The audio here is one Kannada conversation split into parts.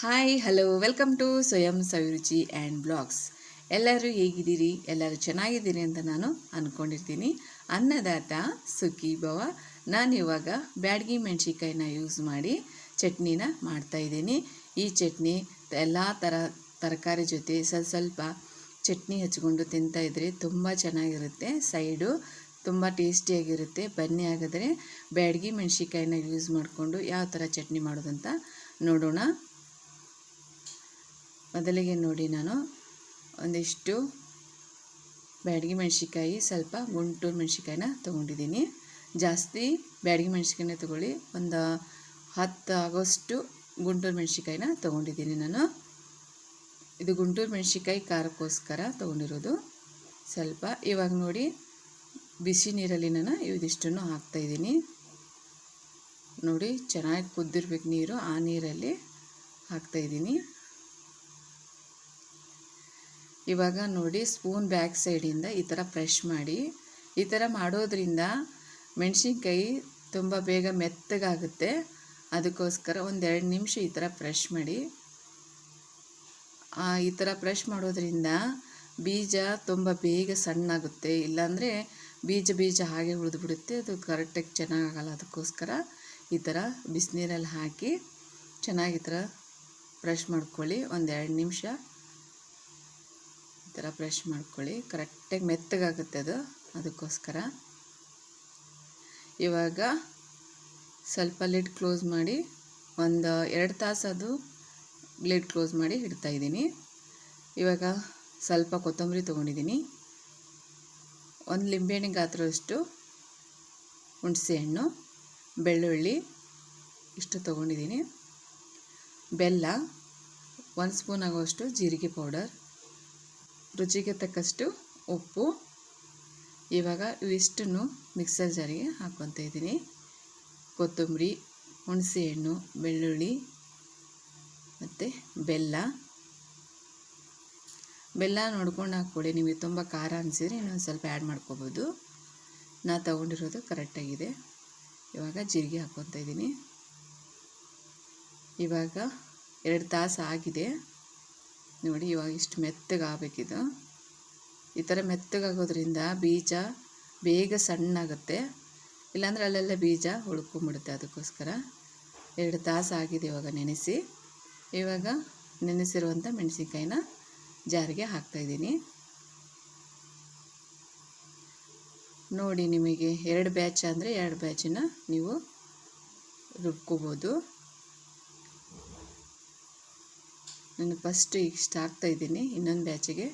ಹಾಯ್ ಹಲೋ ವೆಲ್ಕಮ್ ಟು ಸ್ವಯಂ ಸವಿರುಚಿ ಆ್ಯಂಡ್ ಬ್ಲಾಗ್ಸ್ ಎಲ್ಲರೂ ಹೇಗಿದ್ದೀರಿ? ಎಲ್ಲರೂ ಚೆನ್ನಾಗಿದ್ದೀರಿ ಅಂತ ನಾನು ಅಂದ್ಕೊಂಡಿರ್ತೀನಿ ಅನ್ನದಾತ ಸುಖಿ ಭವ. ನಾನು ಇವಾಗ ಬ್ಯಾಡಗಿ ಮೆಣಸಿನ್ಕಾಯಿನ ಯೂಸ್ ಮಾಡಿ ಚಟ್ನಿನ ಮಾಡ್ತಾಯಿದ್ದೀನಿ ಈ ಚಟ್ನಿ ಎಲ್ಲ ಥರ ತರಕಾರಿ ಜೊತೆ ಸ್ವಲ್ಪ ಸ್ವಲ್ಪ ಚಟ್ನಿ ಹಚ್ಕೊಂಡು ತಿಂತಾಯಿದ್ರೆ ತುಂಬ ಚೆನ್ನಾಗಿರುತ್ತೆ. ಸೈಡು ತುಂಬ ಟೇಸ್ಟಿಯಾಗಿರುತ್ತೆ. ಬನ್ನಿ ಹಾಗಾದರೆ ಬ್ಯಾಡಗಿ ಮೆಣಸಿನ್ಕಾಯಿನ ಯೂಸ್ ಮಾಡಿಕೊಂಡು ಯಾವ ಥರ ಚಟ್ನಿ ಮಾಡೋದಂತ ನೋಡೋಣ. ಮೊದಲಿಗೆ ನೋಡಿ ನಾನು ಒಂದಿಷ್ಟು ಬ್ಯಾಡಗಿ ಮೆಣಸಿಕಾಯಿ ಸ್ವಲ್ಪ ಗುಂಟೂರು ಮೆಣಸಿನ್ಕಾಯಿನ ತೊಗೊಂಡಿದ್ದೀನಿ. ಜಾಸ್ತಿ ಬ್ಯಾಡಗಿ ಮೆಣಸಿನ್ಕಾಯಿನ ತೊಗೊಳ್ಳಿ. ಒಂದು ಹತ್ತು ಆಗೋಷ್ಟು ಗುಂಟೂರು ಮೆಣಸಿನ್ಕಾಯಿನ ತೊಗೊಂಡಿದ್ದೀನಿ ನಾನು. ಇದು ಗುಂಟೂರು ಮೆಣಸಿಕಾಯಿ ಖಾರಕ್ಕೋಸ್ಕರ ತೊಗೊಂಡಿರೋದು. ಸ್ವಲ್ಪ ಇವಾಗ ನೋಡಿ ಬಿಸಿ ನೀರಲ್ಲಿ ನಾನು ಇದಿಷ್ಟನ್ನು ಹಾಕ್ತಾಯಿದ್ದೀನಿ ನೋಡಿ ಚೆನ್ನಾಗಿ ಕುದ್ದಿರ್ಬೇಕು ನೀರು. ಆ ನೀರಲ್ಲಿ ಹಾಕ್ತಾಯಿದ್ದೀನಿ ಇವಾಗ ನೋಡಿ ಸ್ಪೂನ್ ಬ್ಯಾಕ್ ಸೈಡಿಂದ ಈ ಥರ ಫ್ರೆಶ್ ಮಾಡಿ, ಈ ಥರ ಮಾಡೋದ್ರಿಂದ ಮೆಣಸಿನ್ಕಾಯಿ ತುಂಬ ಬೇಗ ಮೆತ್ತಗಾಗುತ್ತೆ. ಅದಕ್ಕೋಸ್ಕರ ಒಂದೆರಡು ನಿಮಿಷ ಈ ಥರ ಫ್ರೆಶ್ ಮಾಡಿ. ಈ ಥರ ಫ್ರೆಶ್ ಮಾಡೋದ್ರಿಂದ ಬೀಜ ತುಂಬ ಬೇಗ ಸಣ್ಣಾಗುತ್ತೆ. ಇಲ್ಲಾಂದರೆ ಬೀಜ ಬೀಜ ಹಾಗೆ ಉಳಿದ್ಬಿಡುತ್ತೆ. ಅದು ಕರೆಕ್ಟಾಗಿ ಚೆನ್ನಾಗಾಗಲ್ಲ. ಅದಕ್ಕೋಸ್ಕರ ಈ ಥರ ಬಿಸಿನೀರಲ್ಲಿ ಹಾಕಿ ಚೆನ್ನಾಗಿ ಈ ಥರ ಫ್ರೆಶ್ ಮಾಡ್ಕೊಳ್ಳಿ. ಒಂದೆರಡು ನಿಮಿಷ ಥರ ಬ್ರಷ್ ಮಾಡ್ಕೊಳ್ಳಿ. ಕರೆಕ್ಟಾಗಿ ಮೆತ್ತಗಾಗುತ್ತೆ ಅದು. ಅದಕ್ಕೋಸ್ಕರ ಇವಾಗ ಸ್ವಲ್ಪ ಲಿಡ್ ಕ್ಲೋಸ್ ಮಾಡಿ ಒಂದು ಎರಡು ತಾಸು ಅದು ಲಿಡ್ ಕ್ಲೋಸ್ ಮಾಡಿ ಇಡ್ತಾಯಿದ್ದೀನಿ ಇವಾಗ ಸ್ವಲ್ಪ ಕೊತ್ತಂಬರಿ ತೊಗೊಂಡಿದ್ದೀನಿ. ಒಂದು ಲಿಂಬೆಹಣ್ಣಿನ ಗಾತ್ರದಷ್ಟು ಹುಣಸೆಹಣ್ಣು ಬೆಳ್ಳುಳ್ಳಿ ಇಷ್ಟು ತೊಗೊಂಡಿದ್ದೀನಿ. ಬೆಲ್ಲ ಒಂದು ಸ್ಪೂನ್ ಆಗೋಷ್ಟು ಜೀರಿಗೆ ಪೌಡರ್. ರುಚಿಗೆ ತಕ್ಕಷ್ಟು ಉಪ್ಪು. ಇವಾಗ ಇವಿಷ್ಟನ್ನು ಮಿಕ್ಸರ್ ಜಾರಿಗೆ ಹಾಕ್ಕೊತ ಇದ್ದೀನಿ. ಕೊತ್ತಂಬರಿ, ಹುಣಸೆಹಣ್ಣು, ಬೆಳ್ಳುಳ್ಳಿ ಮತ್ತು ಬೆಲ್ಲ. ಬೆಲ್ಲ ನೋಡ್ಕೊಂಡು ಹಾಕ್ಕೊಡಿ ನಿಮಗೆ ತುಂಬ ಖಾರ ಅನಿಸಿದರೆ ಇನ್ನೊಂದು ಸ್ವಲ್ಪ ಆ್ಯಡ್ ಮಾಡ್ಕೋಬೋದು. ನಾ ತಗೊಂಡಿರೋದು ಕರೆಕ್ಟಾಗಿದೆ ಇವಾಗ ಜೀರಿಗೆ ಹಾಕ್ಕೊತ ಇದ್ದೀನಿ. ಇವಾಗ ಎರಡು ತಾಸು ಆಗಿದೆ. ನೋಡಿ, ಇವಾಗ ಇಷ್ಟು ಮೆತ್ತಗಾಗಬೇಕಿದು ಈ ಥರ ಮೆತ್ತಗಾಗೋದ್ರಿಂದ ಬೀಜ ಬೇಗ ಸಣ್ಣಾಗುತ್ತೆ. ಇಲ್ಲಾಂದರೆ ಅಲ್ಲೆಲ್ಲ ಬೀಜ ಉಳ್ಕೊಂಬಿಡುತ್ತೆ ಅದಕ್ಕೋಸ್ಕರ. ಎರಡು ತಾಸು ಆಗಿದೆ ಇವಾಗ ನೆನೆಸಿ. ಇವಾಗ ನೆನೆಸಿರುವಂಥ ಮೆಣಸಿನ್ಕಾಯಿನ ಜಾರಿಗೆ ಹಾಕ್ತಾಯಿದ್ದೀನಿ ನೋಡಿ, ನಿಮಗೆ ಎರಡು ಬ್ಯಾಚ್ ಅಂದರೆ ಎರಡು ಬ್ಯಾಚನ್ನ ನೀವು ರುಬ್ಕೋಬೋದು. ನಾನು ಫಸ್ಟ್ ಇಷ್ಟು ಇದ್ದೀನಿ. ಇನ್ನೊಂದು ಬ್ಯಾಚಿಗೆ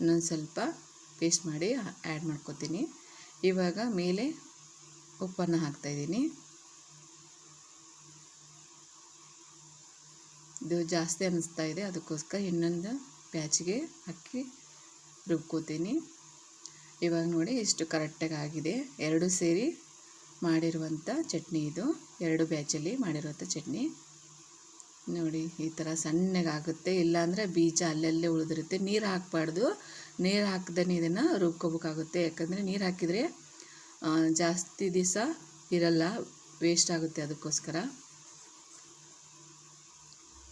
ಇನ್ನೊಂದು ಸ್ವಲ್ಪ ಪೇಸ್ಟ್ ಮಾಡಿ ಆ್ಯಡ್ ಮಾಡ್ಕೊತೀನಿ. ಇವಾಗ ಮೇಲೆ ಉಪ್ಪನ್ನು ಹಾಕ್ತಾಯಿದ್ದೀನಿ ಇದು ಜಾಸ್ತಿ ಅನ್ನಿಸ್ತಾ ಇದೆ. ಅದಕ್ಕೋಸ್ಕರ ಇನ್ನೊಂದು ಬ್ಯಾಚಿಗೆ ಹಾಕಿ ರುಬ್ಕೋತೀನಿ. ಇವಾಗ ನೋಡಿ ಇಷ್ಟು ಕರೆಕ್ಟಾಗಿ ಆಗಿದೆ. ಎರಡು ಸೇರಿ ಮಾಡಿರುವಂಥ ಚಟ್ನಿ ಇದು. ಎರಡು ಬ್ಯಾಚಲ್ಲಿ ಮಾಡಿರುವಂಥ ಚಟ್ನಿ. ನೋಡಿ, ಈ ಥರ ಸಣ್ಣಗಾಗುತ್ತೆ. ಇಲ್ಲಾಂದರೆ ಬೀಜ ಅಲ್ಲಲ್ಲೇ ಉಳಿದಿರುತ್ತೆ. ನೀರು ಹಾಕಬಾರ್ದು. ನೀರು ಹಾಕ್ದೇ ಇದನ್ನು ರುಬ್ಕೋಬೇಕಾಗುತ್ತೆ. ಯಾಕಂದರೆ ನೀರು ಹಾಕಿದರೆ ಜಾಸ್ತಿ ದಿವಸ ಇರಲ್ಲ ವೇಸ್ಟ್ ಆಗುತ್ತೆ ಅದಕ್ಕೋಸ್ಕರ.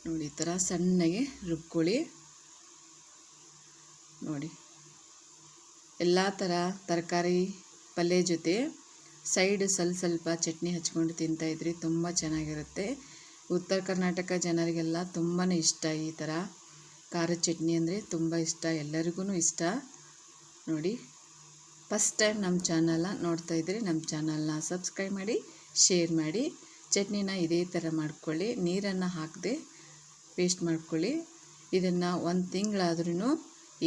ನೋಡಿ, ಈ ಥರ ಸಣ್ಣಗೆ ರುಬ್ಕೊಳ್ಳಿ. ನೋಡಿ, ಎಲ್ಲ ಥರ ತರಕಾರಿ ಪಲ್ಯ ಜೊತೆ ಸೈಡ್ ಸ್ವಲ್ಪ ಸ್ವಲ್ಪ ಚಟ್ನಿ ಹಚ್ಕೊಂಡು ತಿಂತಾಯಿದ್ರಿ ತುಂಬ ಚೆನ್ನಾಗಿರುತ್ತೆ. ಉತ್ತರ ಕರ್ನಾಟಕ ಜನರಿಗೆಲ್ಲ ತುಂಬಾ ಇಷ್ಟ ಈ ಥರ ಖಾರದ ಚಟ್ನಿ ಅಂದರೆ ತುಂಬ ಇಷ್ಟ ಎಲ್ಲರಿಗೂ ಇಷ್ಟ. ನೋಡಿ, ಫಸ್ಟ್ ಟೈಮ್ ನಮ್ಮ ಚಾನಲ್ನ ನೋಡ್ತಾ ಇದ್ದರೆ ನಮ್ಮ ಚಾನಲ್ನ ಸಬ್ಸ್ಕ್ರೈಬ್ ಮಾಡಿ, ಶೇರ್ ಮಾಡಿ, ಚಟ್ನಿನ ಇದೇ ಥರ ಮಾಡ್ಕೊಳ್ಳಿ, ನೀರನ್ನು ಹಾಕದೆ ಪೇಸ್ಟ್ ಮಾಡ್ಕೊಳ್ಳಿ. ಇದನ್ನು ಒಂದು ತಿಂಗಳಾದ್ರೂ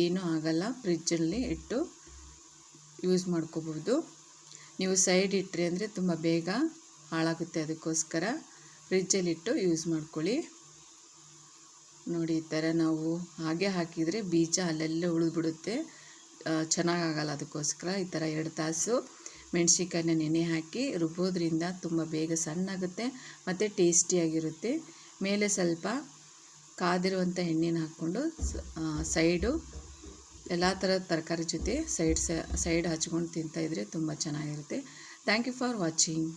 ಏನೂ ಆಗಲ್ಲ, ಫ್ರಿಜ್ಜಲ್ಲಿ ಇಟ್ಟು ಯೂಸ್ ಮಾಡ್ಕೋಬೋದು. ನೀವು ಸೈಡ್ ಇಟ್ಟರೆ ಅಂದರೆ ತುಂಬ ಬೇಗ ಹಾಳಾಗುತ್ತೆ ಅದಕ್ಕೋಸ್ಕರ. ಫ್ರಿಜ್ಜಲ್ಲಿಟ್ಟು ಯೂಸ್ ಮಾಡ್ಕೊಳ್ಳಿ. ನೋಡಿ, ಈ ಥರ ನಾವು ಹಾಗೆ ಹಾಕಿದರೆ ಬೀಜ ಅಲ್ಲೆಲ್ಲೇ ಉಳಿದ್ಬಿಡುತ್ತೆ. ಚೆನ್ನಾಗಾಗಲ್ಲ ಅದಕ್ಕೋಸ್ಕರ ಈ ಥರ ಎರಡು ತಾಸು ಮೆಣಸಿನ್ಕಾಯಿನ ನೆನೆ ಹಾಕಿ ರುಬ್ಬೋದ್ರಿಂದ ತುಂಬ ಬೇಗ ಸಣ್ಣಾಗುತ್ತೆ ಮತ್ತು ಟೇಸ್ಟಿಯಾಗಿರುತ್ತೆ. ಮೇಲೆ ಸ್ವಲ್ಪ ಕಾದಿರುವಂಥ ಎಣ್ಣೆನ ಹಾಕ್ಕೊಂಡು ಸೈಡು ಎಲ್ಲ ಥರದ ತರಕಾರಿ ಜೊತೆ ಸೈಡ್ ಸೈಡ್ ಹಚ್ಕೊಂಡು ತಿಂತಾಯಿದ್ರೆ ತುಂಬ ಚೆನ್ನಾಗಿರುತ್ತೆ. Thank you for watching.